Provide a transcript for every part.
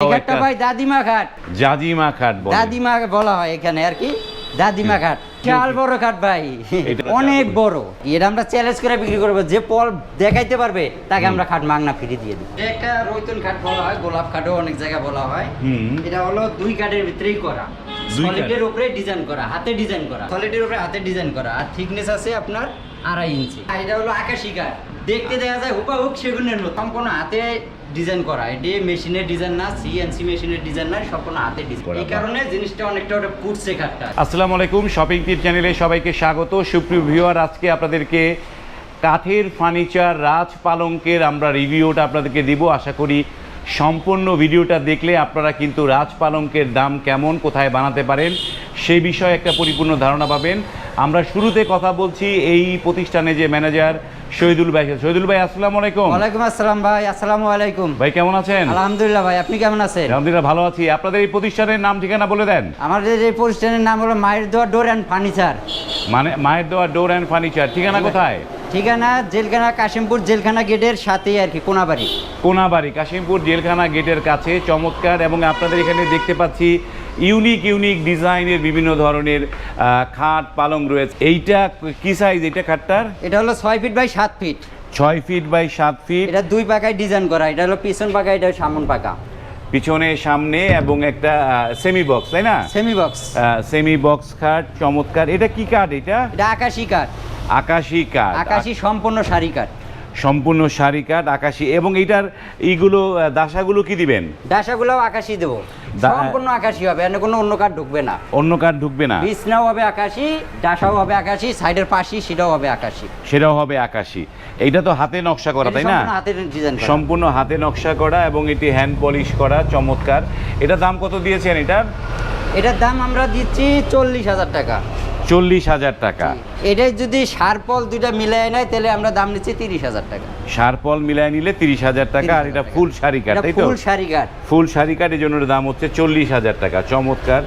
এই ভাই দাদিমা ঘাট জাজিমা ঘাট বলে। দাদিমা বলা হয় এখানে আর কি। দাদিমা ঘাট বিশাল বড় খাট ভাই। অনেক বড়। এটা আমরা চ্যালেঞ্জ করে বিক্রি করব। যে পল দেখাইতে পারবে তাকে আমরা খাট মাংনা ফিরে দিয়ে দিই একটা রৈতন খাট বলা হয় গোলাপ খাটও অনেক জায়গায় বলা হয়। এটা হলো দুই কাঠের ভিতরেই করা। কাঠ? সলিডের উপরে ডিজাইন করা হাতে ডিজাইন করা। সলিডের উপরে হাতে ডিজাইন করা আর থিকনেস আছে আপনার আড়াই ইঞ্চি। আর এটা হলো আকাশি কাঠ। দেখতে দেখা যায় হুপা হুক সেগুনের মতো। হাতে ডিজাইন করা। এটি মেশিনের ডিজাইন না সিএনসি মেশিনের ডিজাইন না সম্পূর্ণ হাতে ডিজাইন এই কারণে জিনিসটা অনেকটা ওটা পুড়ছে আসসালামু আলাইকুম শপিং টিপ চ্যানেলে সবাইকে স্বাগত। সুপ্রিয় ভিউয়ার আজকে আপনাদেরকে কাঠের ফার্নিচার রাজ পালঙ্কের আমরা রিভিউটা আপনাদেরকে দিব। আশা করি সম্পূর্ণ ভিডিওটা দেখলে আপনারা কিন্তু রাজপালঙ্কের দাম কেমন কোথায় বানাতে পারেন সেই বিষয়ে একটা পরিপূর্ণ ধারণা পাবেন। আমরা শুরুতে কথা বলছি এই প্রতিষ্ঠানে যে ম্যানেজার শহীদুল ভাই। শহীদুল ভাই আসসালামু আলাইকুম। ওয়ালাইকুম আসসালাম ভাই আসসালামু আলাইকুম। ভাই কেমন আছেন? আলহামদুলিল্লাহ ভাই আপনি কেমন আছেন? আলহামদুলিল্লাহ ভালো আছি। আপনাদের এই প্রতিষ্ঠানের নাম ঠিকানা বলে দেন। আমাদের এই প্রতিষ্ঠানের নাম হলো মায়ের দোয়া ডোর অ্যান্ড ফার্নিচার মানে মায়ের দেওয়া ডোর অ্যান্ড ফার্নিচার ঠিকানা কোথায়? ঠিকানা জেলখানা কাশিমপুর জেলখানা গেটের সাথেই আর কি কোনাবাড়ি। কোনাবাড়ি কাশিমপুর জেলখানা গেটের কাছে চমৎকার। এবং আপনাদের এখানে দেখতে পাচ্ছি ইউনিক ইউনিক ডিজাইনের বিভিন্ন ধরনের খাট পালং রয়েছে। এইটা কি সাইজ এটা খাটটার? এটা হলো ছয় ফিট বাই সাত ফিট ছয় ফিট বাই সাত ফিট এটা দুই পাকায় ডিজাইন করা। এটা হলো পিছন পাকা এটা সামন পাকা। পিছনে সামনে এবং একটা সেমি বক্স তাই না? সেমি বক্স সেমি বক্স খাট চমৎকার। এটা কি কাঠ এটা? এটা আকাশি কাঠ আকাশি কাঠ। আকাশি সম্পূর্ণ শাড়ি কাঠ। সম্পূর্ণ শাড়ি কাঠ আকাশি। এবং এটার এইগুলো দাসাগুলো কি দিবেন? ডাসাগুলোও আকাশি দেবো। সম্পূর্ণ আকাশি হবে এখানে কোনো অন্য কাঠ ঢুকবে না। অন্য কাঠ ঢুকবে না? বিছনাও হবে আকাশি ডাসাও হবে আকাশি সাইডের পাশি সেটাও হবে আকাশি। সেটাও হবে আকাশি। এটা তো হাতে নকশা করা তাই না? হাতের ডিজাইন করা। সম্পূর্ণ হাতে নকশা করা এবং এটি হ্যান্ড পলিশ করা চমৎকার। এটা দাম কত দিয়েছেন এটার? এটার দাম আমরা দিচ্ছি চল্লিশ হাজার টাকা। চল্লিশ হাজার টাকা। এটাই যদি সারপল দুইটা মিলাই নেয় তাহলে আমরা দাম নিচ্ছি তিরিশ হাজার টাকা। সারপল মিলায় নিলে তিরিশ হাজার টাকা আর এটা ফুল শাড়ি কাঠ তাই তো? ফুল শাড়ি কাঠ। ফুল শাড়ি কাঠ এই জন্য দাম হচ্ছে চল্লিশ হাজার টাকা। চমৎকার।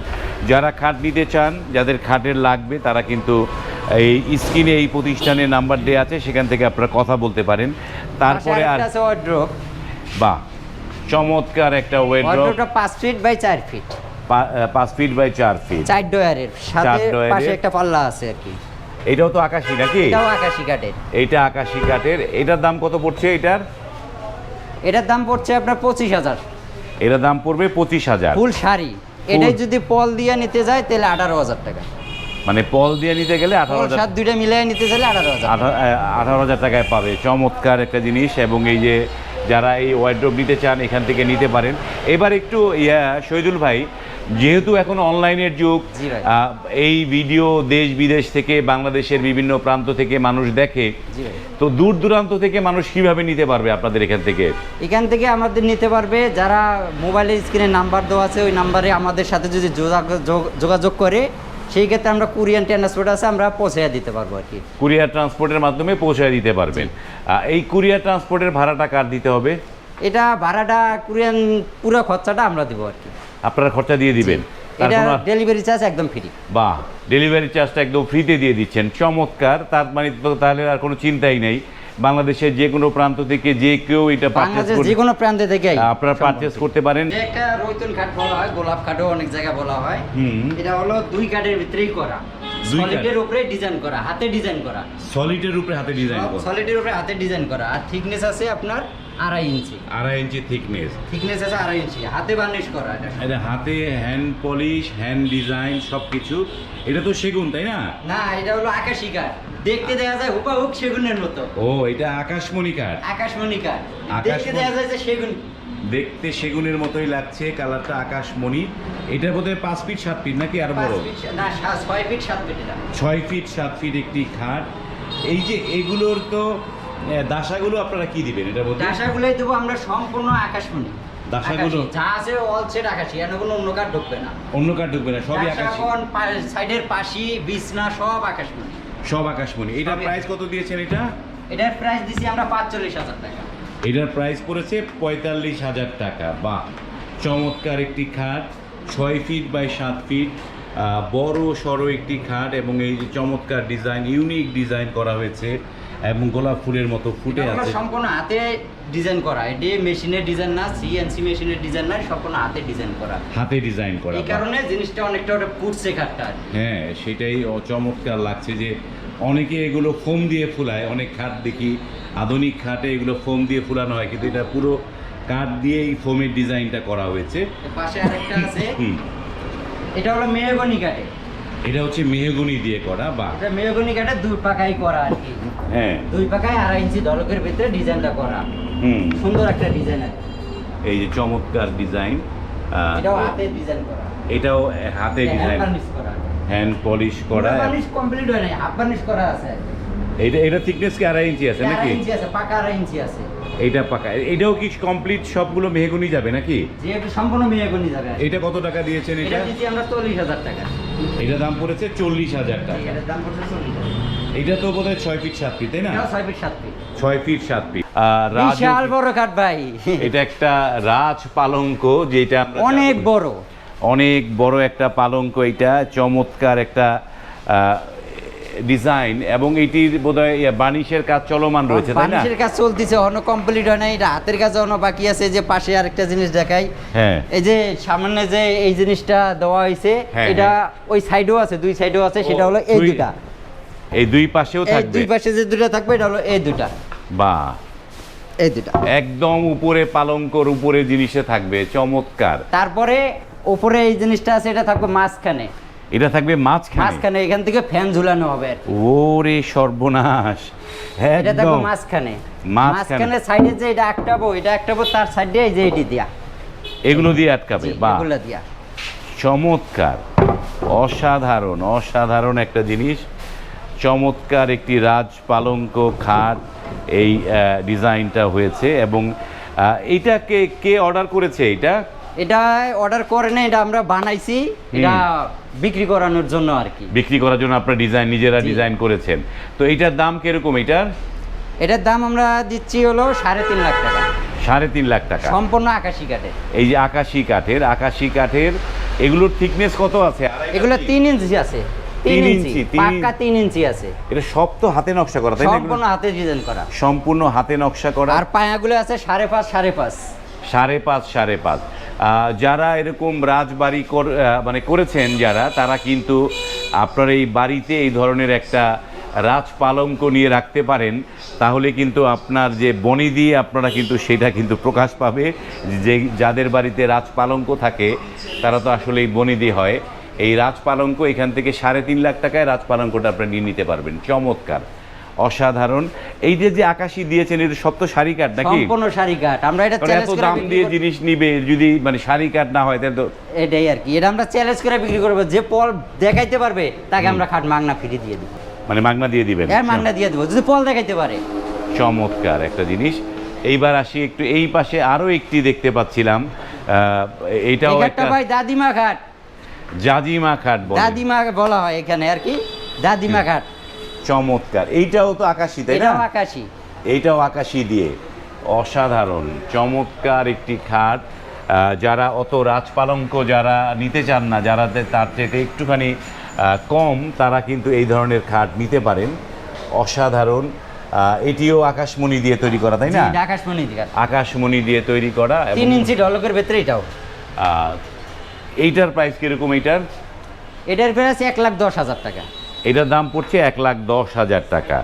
যারা খাট নিতে চান যাদের খাটের লাগবে তারা কিন্তু এই স্ক্রিনে এই প্রতিষ্ঠানের নাম্বার দেওয়া আছে সেখান থেকে আপনারা কথা বলতে পারেন। তারপরে আর বাহ চমৎকার একটা ওয়ার্ড্রোপটা পাঁচ ফিট বাই চার ফিট পাঁচ ফিট বাই চার ফিট চার ডয়ারের সাথে পাশে একটা পাল্লা আছে আর কি। এটাও তো আকাশি নাকি? এটাও আকাশি কাঠের। এইটা আকাশি কাঠের। এটার দাম কত পড়ছে এটার? এটার দাম পড়ছে আপনার পঁচিশ হাজার। এটার দাম পড়বে পঁচিশ হাজার। ফুল শাড়ি। এটাই যদি পল দিয়ে নিতে যায় তাহলে আঠারো হাজার টাকা। মানে পল দিয়ে নিতে গেলে আঠারো হাজার দুইটা মিলাই নিতে চাইলে আঠারো হাজার। আঠা- আঠারো হাজার টাকায় পাবে। চমৎকার একটা জিনিস। এবং এই যে যারা এই ওয়ার্ড্রোব নিতে চান এখান থেকে নিতে পারেন। এবার একটু ইয়া শহীদুল ভাই যেহেতু এখন অনলাইনের যুগ এই ভিডিও দেশ বিদেশ থেকে বাংলাদেশের বিভিন্ন প্রান্ত থেকে মানুষ দেখে তো দূর দূরান্ত থেকে মানুষ কীভাবে নিতে পারবে আপনাদের এখান থেকে? এখান থেকে আমাদের নিতে পারবে যারা মোবাইলের স্ক্রিনে নাম্বার দেওয়া আছে ওই নাম্বারে আমাদের সাথে যদি যোগা- যোগ- যোগাযোগ করে সেই ক্ষেত্রে আমরা কুরিয়ান ট্রান্সপোর্ট আছে আমরা পৌঁছে দিতে পারব আর কি। কুরিয়ার ট্রান্সপোর্টের মাধ্যমে পৌঁছায় দিতে পারবেন। এই কুরিয়ার ট্রান্সপোর্টের ভাড়াটা কার দিতে হবে? এটা ভাড়াটা কুরিয়ান পুরো খরচাটা আমরা দেবো আর কি। আপনারা খরচা দিয়ে দিবেন। ডেলিভারি চার্জ একদম ফ্রি বাহ ডেলিভারি চার্জটা একদম ফ্রিতে দিয়ে দিচ্ছেন। চমৎকার তার মানে তাহলে আর কোনো চিন্তাই নেই। বাংলাদেশের যে কোনো প্রান্ত থেকে যে কেউ এটা পারচেজ বাংলাদেশ যে কোনো প্রান্তে থেকে আপনারা পারচেজ করতে পারেন। একটা রৈতন কাঠ বলা হয় গোলাপ কাঠও অনেক জায়গায় বলা হয়। হুম। এটা হলো দুই কাঠের ভিতরেই করা। সলিডের উপরে ডিজাইন করা হাতে ডিজাইন করা। সলিডের উপরে হাতে ডিজাইন করা। সলিডের উপরে হাতে ডিজাইন করা। আর থিকনেস আছে আপনার আড়াই ইঞ্চি। আড়াই ইঞ্চি থিকনেস থিকনেস আছে আড়াই ইঞ্চি। হাতে বার্নিশ করা এটা এটা হাতে হ্যান্ড পলিশ হ্যান্ড ডিজাইন সব কিছু এটা তো সেগুন তাই না? না এটা হলো আকাশি কাঠ। দেখতে দেখা যায় হুক সেগুনের মতো। ও এটা আকাশমণি কাঠ। আকাশমণি কাঠ। দেখতে দেখা যায় যে সেগুন। দেখতে সেগুনের মতোই লাগছে কালারটা আকাশমণি। এটার বোধহয় পাঁচ ফিট সাত ফিট নাকি আরও বড়? না ছয় ফিট সাত ফিট ছয় ফিট সাত ফিট একটি খাট। এই যে এগুলোর তো দাসাগুলো আপনারা কি দিবেন? এটা বলতে ডাসাগুলোই দেবো আমরা সম্পূর্ণ আকাশমণি। দাসাগুলো? আকাশি। যা আছে অল সেট আকাশি এখানে কোনো অন্য কাঠ ঢুকবে না। অন্য কাঠ ঢুকবে না সবই আকাশি। সাইডের পাশি বিছনা সব আকাশমণি। সব আকাশমণি। সবই- প্রাইস কত দিয়েছেন এটা? এটার প্রাইস দিছি আমরা পাঁচচল্লিশ হাজার টাকা। এটার প্রাইস পড়েছে পঁয়তাল্লিশ হাজার টাকা। বাহ! চমৎকার একটি খাট ছয় ফিট বাই সাত ফিট বড় সড়ো একটি খাট এবং এই যে চমৎকার ডিজাইন ইউনিক ডিজাইন করা হয়েছে। এবং গোলাপ ফুলের মতো ফুটে আছে। সম্পূর্ণ হাতে ডিজাইন করা। এটি মেশিনের ডিজাইন না সিএনসি মেশিনের ডিজাইন না সম্পূর্ণ হাতে ডিজাইন করা। হাতে ডিজাইন করা। এই কারণে জিনিসটা অনেকটা ওটা ফুটছে কি। হ্যাঁ সেটাই চমৎকার লাগছে যে অনেকে এগুলো ফোম দিয়ে ফুলায়। অনেক খাট দেখি আধুনিক খাটে এগুলো ফোম দিয়ে ফুলানো হয় কিন্তু এটা পুরো কাঠ দিয়েই ফোমের ডিজাইনটা করা হয়েছে। পাশে আরেকটা আছে। এটা হলো মেহগনি কাঠে এটা হচ্ছে মেহগুনি দিয়ে করা বা এটা মেহগনি কাঠে দুই পাকাই করা আর কি। হ্যাঁ। দুই পাকায় আড়াই ইঞ্চি দলকের ভিতরে ডিজাইনটা করা। হুম। সুন্দর একটা ডিজাইন আছে এই যে চমৎকার ডিজাইন এটাও হাতে ডিজাইন করা। এটাও হাতে ডিজাইন। হ্যান্ড পলিশ করা। বার্নিশ কমপ্লিট হয় নাই হাফ বার্নিশ করা আছে। এটা এটা থিকনেস কি আড়াই ইঞ্চি আছে নাকি? ইঞ্চি আছে পাকা আড়াই ইঞ্চি আছে। এইটা পাকা। এটাও কি কমপ্লিট সবগুলো মেহগুনি যাবে নাকি? যেহেতু সম্পূর্ণ মেহগনি যাবে। এটা কত টাকা দিয়েছেন এটা? এটা দিচ্ছি আমরা চল্লিশ হাজার টাকা। এটা দাম পড়েছে চল্লিশ হাজার টাকা। এটা তো বোধহয় ছয় ফিট সাত ফিট তাই না? ছয় ফিট সাত ফিট। ছয় ফিট সাত ফিট। বিশাল বড় কাঠ ভাই। এটা একটা রাজ পালঙ্ক যেটা অনেক বড়। অনেক বড় একটা পালঙ্ক এটা চমৎকার একটা ডিজাইন এবং এটির বোধহয় বানিশের কাজ চলমান রয়েছে তাই না? বানিশের কাজ চলতেছে অন্য কমপ্লিট হয় না এটা হাতের কাজ অন্য বাকি আছে যে পাশে আরেকটা জিনিস দেখাই। হ্যাঁ। এই যে সামনে যে এই জিনিসটা দেওয়া হয়েছে হ্যাঁ, এটা হ্যাঁ। ওই সাইডেও আছে দুই সাইডেও আছে সেটা হলো এই দুটা। এই দুই পাশেও এই থাকবে? দুই পাশে যে দুটা থাকবে এটা হলো এই দুটা। বা এই দুটা। একদম উপরে পালঙ্কর উপরে জিনিসে থাকবে চমৎকার। তারপরে উপরে এই জিনিসটা আছে এটা থাকবে মাঝখানে। এটা থাকবে মাঝখানে। মাঝখানে এখান থেকে ফ্যান ঝুলানো হবে। ওরে সর্বনাশ। এটা থাকবে একদম। মাঝখানে। মাঝখানে। সাইডে যে এটা একটাবো এটা একটাবো তার সাইডে এই যে এটি দিয়া। এগুলো দিয়ে আটকাবে বা এগুলা দিয়া। চমৎকার। অসাধারণ অসাধারণ একটা জিনিস। চমৎকার একটি রাজ পালঙ্ক খাট এই ডিজাইনটা হয়েছে এবং এইটাকে কে অর্ডার করেছে এটা? এটা অর্ডার করে না এটা আমরা বানাইছি এটা বিক্রি করানোর জন্য আর কি। বিক্রি করার জন্য আপনার ডিজাইন নিজেরা ডিজাইন করেছেন। তো এইটার দাম কীরকম এটার? এটার দাম আমরা দিচ্ছি হলো সাড়ে তিন লাখ টাকা। সাড়ে তিন লাখ টাকা। সম্পূর্ণ আকাশি কাঠে এই যে আকাশি কাঠের আকাশি কাঠের এগুলোর থিকনেস কত আছে? এগুলো তিন ইঞ্চি আছে। তিন ইঞ্চি পাক্কা তিন ইঞ্চি আছে। এটা সব তো হাতে নকশা করা তাই? সম্পূর্ণ হাতে ডিজাইন করা। সম্পূর্ণ হাতে নকশা করা। আর পায়াগুলো আছে সাড়ে পাঁচ সাড়ে পাঁচ। সাড়ে পাঁচ সাড়ে পাঁচ। যারা এরকম রাজবাড়ি মানে করেছেন যারা, তারা কিন্তু আপনার এই বাড়িতে এই ধরনের একটা রাজ পালঙ্ক নিয়ে রাখতে পারেন। তাহলে কিন্তু আপনার যে বনি দিয়ে আপনারা কিন্তু সেটা কিন্তু প্রকাশ পাবে। যে যাদের বাড়িতে রাজ পালঙ্ক থাকে, তারা তো আসলে এই বনিদি হয়। এই রাজ পালঙ্ক এখান থেকে সাড়ে তিন লাখ টাকায় রাজ পালঙ্কটা আপনারা নিয়ে নিতে পারবেন। চমৎকার। অসাধারণ। এই যে যে আকাশি দিয়েছেন এটা সব তো শাড়ি কাঠ নাকি? সম্পূর্ণ শাড়ি কাঠ। আমরা এটা চ্যালেঞ্জ করে দাম দিয়ে জিনিস নিবে যদি মানে শাড়ি কাঠ না হয় তাহলে তো এটাই আর কি। এটা আমরা চ্যালেঞ্জ করে বিক্রি করব। যে পল দেখাইতে পারবে তাকে আমরা খাট মাগনা ফিরে দিয়ে দিব। মানে মাগনা দিয়ে দিবেন। এর মাগনা দিয়ে দেবো। যদি পল দেখাইতে পারে। চমৎকার একটা জিনিস। এইবার আসি একটু এই পাশে আরও একটি দেখতে পাচ্ছিলাম। আহ, এইটাও একটা ভাই দাদিমা খাট জাজিমা খাট বলে। দাদিমা বলা হয় এখানে আর কি। দাদিমা খাট চমৎকার। এইটাও তো আকাশি তাই না? আকাশি। এইটাও আকাশি দিয়ে। অসাধারণ চমৎকার একটি খাট। যারা অত রাজপালঙ্ক যারা নিতে চান না যারা তার থেকে একটুখানি কম তারা কিন্তু এই ধরনের খাট নিতে পারেন। অসাধারণ। এটিও আকাশমণি দিয়ে তৈরি করা তাই না? আকাশমণি দিঘাট আকাশমণি দিয়ে তৈরি করা তিন ইঞ্চি ডলকের ভেতরে এটাও। এইটার প্রাইস কীরকম এইটার? এটার প্রাইস এক লাখ দশ হাজার টাকা। এটার দাম পড়ছে এক লাখ দশ হাজার টাকা।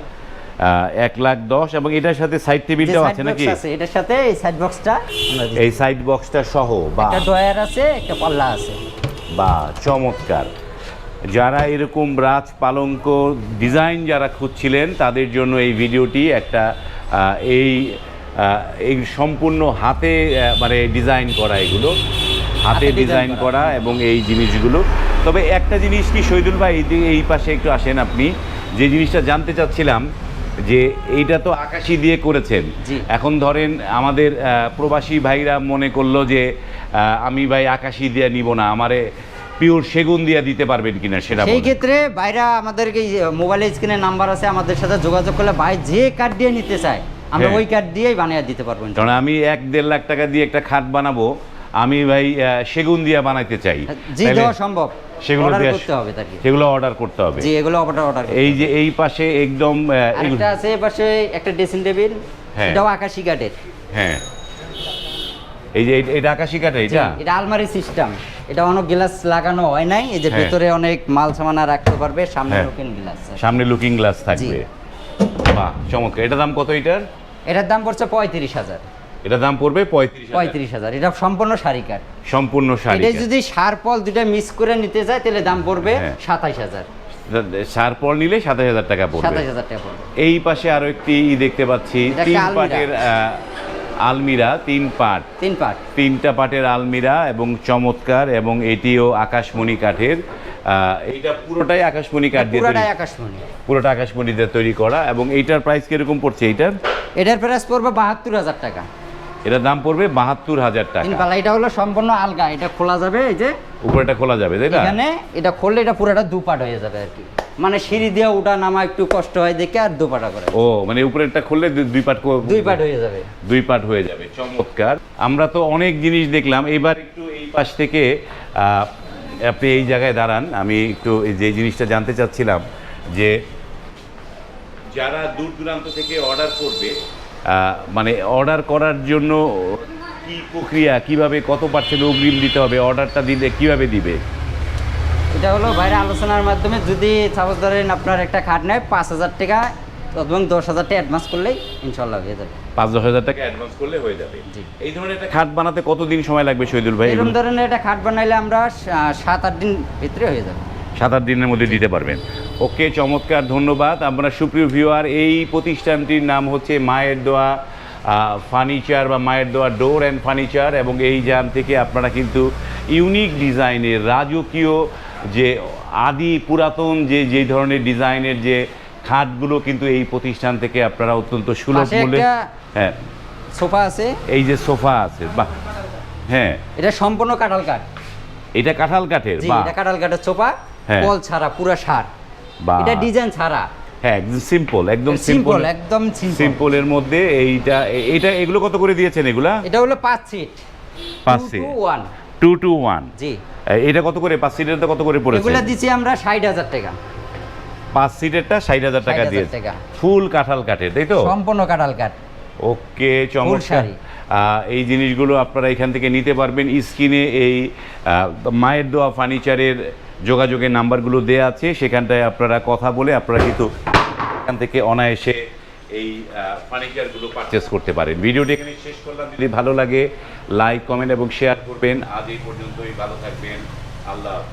এক লাখ দশ এবং এটার সাথে সাইড টেবিলটাও আছে নাকি? এটার সাথে এই সাইড বক্সটা এই সাইড বক্সটা সহ বা। একটা ডয়ার আছে একটা পাল্লা আছে। বা চমৎকার। যারা এরকম রাজ পালঙ্ক ডিজাইন যারা খুঁজছিলেন তাদের জন্য এই ভিডিওটি একটা এই এই সম্পূর্ণ হাতে মানে ডিজাইন করা এগুলো। হাতে ডিজাইন। করা এবং এই জিনিসগুলো। তবে একটা জিনিস কি শহীদুল ভাই এই- পাশে একটু আসেন আপনি। যে জিনিসটা জানতে চাচ্ছিলাম যে এইটা তো আকাশি দিয়ে করেছেন। এখন ধরেন আমাদের প্রবাসী ভাইরা মনে করল যে আমি ভাই আকাশি দিয়ে নিব না আমারে পিওর সেগুন দিয়ে দিতে পারবেন কিনা সেটা সেই ক্ষেত্রে বাইরা আমাদেরকে মোবাইলে স্ক্রিনে নাম্বার আছে আমাদের সাথে যোগাযোগ করলে ভাই যে কার্ড দিয়ে নিতে চায় আমরা হ্যাঁ। ওই কার্ড দিয়েই বানিয়ে দিতে পারব কারণ আমি এক দেড় লাখ টাকা দিয়ে একটা খাট বানাবো আমি ভাই সেগুন দিয়ে বানাইতে চাই। জি দেওয়া সম্ভব। সেগুলো করতে হবে তাকে। সেগুলো অর্ডার করতে হবে। জি এগুলো অর্ডার অর্ডার এই যে এই পাশে একদম আরেকটা আছে পাশে একটা ড্রেসিং টেবিল হ্যাঁ। এটাও আকাশি কাঠের। হ্যাঁ। এই যে এটা আকাশি কাঠে জি, এটা? এটা আলমারি সিস্টেম এটা অনেক গ্লাস লাগানো হয় নাই এই যে হ্যাঁ। ভেতরে অনেক মাল সামানা রাখতে পারবে সামনে হ্যাঁ। লুকিং গ্লাস সামনে লুকিং গ্লাস থাকবে। বাহ চমৎকার। এটা দাম কত এটার এটার দাম পড়ছে পঁয়ত্রিশ হাজার। এটা দাম পড়বে পঁয়ত্রিশ পঁয়ত্রিশ হাজার। এটা সম্পূর্ণ শাড়ি কাঠ। সম্পূর্ণ শাড়ি এটা যদি সার পল দুটা মিক্স করে নিতে যায় তাহলে দাম পড়বে হ্যাঁ। সাতাইশ হাজার। সার পর নিলে সাতাশ হাজার টাকা পড়বে। সাতাইশ হাজার টাকা পড়বে। এই পাশে আরও একটি ই দেখতে পাচ্ছি তিন। পাটের আলমিরা তিন পাট। তিন পাট। তিনটা পাটের আলমিরা এবং চমৎকার এবং এটিও আকাশমণি কাঠের। এইটা পুরোটাই আকাশমণি কাঠ দিয়ে তৈরি। আকাশমণি। পুরোটা আকাশমণি দিয়ে তৈরি করা এবং এইটার প্রাইস কীরকম পড়ছে এইটার? এটার প্রাইস পড়বে বাহাত্তর হাজার টাকা। এটার দাম পড়বে বাহাত্তর হাজার টাকা। এটা হলো সম্পূর্ণ আলগা এটা খোলা যাবে এই যে উপরেটা খোলা যাবে তাই না? এখানে এটা খুললে এটা পুরোটা দুপাট হয়ে যাবে আর কি। মানে সিঁড়ি দিয়ে ওঠা নামা একটু কষ্ট হয় দেখে আর দুপাটা করে। ও মানে উপরেরটা খুললে দুই- পাট কো- দুই পাট হয়ে যাবে। দুই পার্ট হয়ে যাবে চমৎকার। আমরা তো অনেক জিনিস দেখলাম এবার একটু এই পাশ থেকে আপনি এই জায়গায় দাঁড়ান আমি একটু এই যে জিনিসটা জানতে চাচ্ছিলাম যে যারা দূর দূরান্ত থেকে অর্ডার করবে মানে অর্ডার করার জন্য কি প্রক্রিয়া কীভাবে কত পার্সেন্ট অগ্রিম দিতে হবে অর্ডারটা দিলে কীভাবে দিবে? এটা হলো বাইরে আলোচনার মাধ্যমে যদি সাপোজ ধরেন আপনার একটা খাট নেয় পাঁচ হাজার টাকা এবং দশ হাজার টাকা অ্যাডভান্স করলেই ইনশাল্লাহ হয়ে যাবে। পাঁচ দশ হাজার টাকা অ্যাডভান্স করলে হয়ে যাবে। জি। এই ধরনের একটা খাট বানাতে কতদিন সময় লাগবে শহীদুল ভাই? এরকম ধরনের একটা খাট বানাইলে আমরা সাত আট দিন ভিতরে হয়ে যাবে। সাত আট দিনের মধ্যে দিতে পারবেন। ওকে চমৎকার ধন্যবাদ। আমরা সুপ্রিয় ভিউয়ার এই প্রতিষ্ঠানটির নাম হচ্ছে মায়ের দোয়া ফার্নিচার বা মায়ের দোয়া ডোর অ্যান্ড ফার্নিচার এবং এই জান থেকে আপনারা কিন্তু ইউনিক ডিজাইনের রাজকীয় যে আদি পুরাতন যে যে ধরনের ডিজাইনের যে খাটগুলো কিন্তু এই প্রতিষ্ঠান থেকে আপনারা অত্যন্ত সুলভ মূল্যে হ্যাঁ। সোফা আছে। এই যে সোফা আছে বাহ। হ্যাঁ। এটা সম্পূর্ণ কাঁঠাল কাঠ। এটা কাঁঠাল কাঠের এটা কাঁঠাল কাঠের সোফা। কল ছাড়া পুরো সার। এটা ডিজাইন ছাড়া। হ্যাঁ একদম সিম্পল একদম সিম্পল একদম সিম্পল সিম্পলের মধ্যে এইটা এ- এইটা এগুলো কত করে দিয়েছেন এগুলা? এটা হলো পাঁচ সিট পাঁচ seat one two two one জি। এটা কত করে? পাঁচ সিটেরটা কত করে পড়েছে? এগুলা দিচ্ছি আমরা ষাট হাজার টাকা। পাঁচ সিটেরটা ষাট হাজার টাকা 60,000 দিয়েছে। ফুল কাঁঠাল কাঠের তাই তো? সম্পূর্ণ কাঁঠাল কাঠ। ওকে চমৎকার। এই জিনিসগুলো আপনারা এখান থেকে নিতে পারবেন। স্ক্রিনে এই মায়ের দোয়া ফার্নিচারের যোগাযোগের নাম্বারগুলো দেওয়া আছে, সেখানটায় আপনারা কথা বলে আপনারা কিন্তু এখান থেকে অনায়াসে এই ফার্নিচারগুলো পারচেস করতে পারেন। ভিডিওটি এখানে শেষ করলাম। যদি ভালো লাগে লাইক কমেন্ট এবং শেয়ার করবেন। আজ এই পর্যন্তই। ভালো থাকবেন। আল্লাহ হাফেজ।